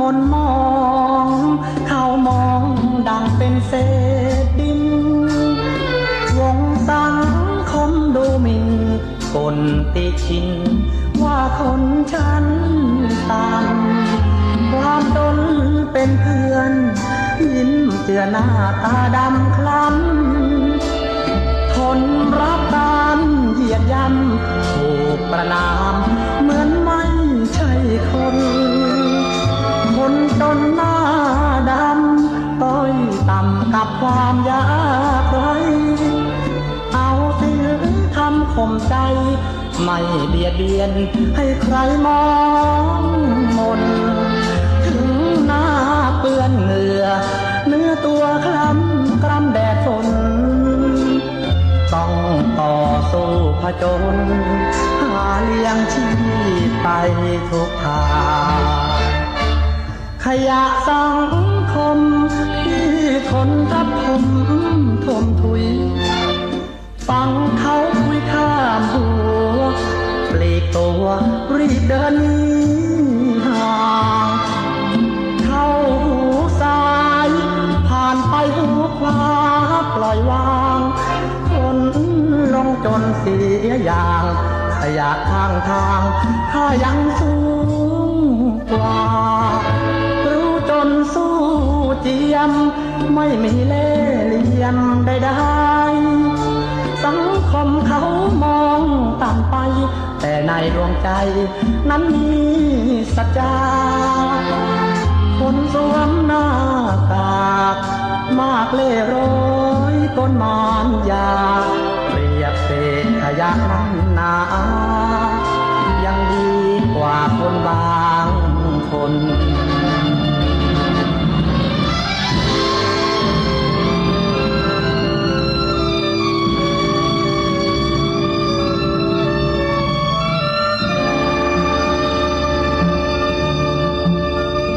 มนมอง เขามองดังเป็นเศษดิน วงสังคมดูหมิ่นกลติชิน ว่าคนชั้นต่ำความตนเป็นเพื่อน ยิ้มเจือหน้าตาดำคล้ำทนรับการเหยียดย่ำถูกประนามเหมือน ต่ำกับความยากไรเอาสิหรือทำข่มใจ ไม่เบียดเบียนให้ใครมองมน ถึงหน้าเปื้อนเหงื่อ เนื้อตัวคล้ำกล้ำแดดฝนต้องต่อสู้ผจญหาเลี้ยงชีพไปทุกทางขยะสัง ที่คนทับถมถมถุย ฟังเขาคุยข้ามหัวปลีกตัวรีบเดินห่างเข้าหูซ้าย ผ่านไปหูขวาปล่อยวางคนลงจนเสียอย่างขยะทางทาง ถ้ายังสูงกว่า เจียม ไม่มีเล่เหลี่ยมใดๆสังคมเขามองต่ำไป แต่ในดวงใจ นั้นมีสัจจาคนสวมหน้ากากมากเล่ร้อยต้นมานยาเปรียบเศษขยะนั้นหนายังดีกว่าคนบางคน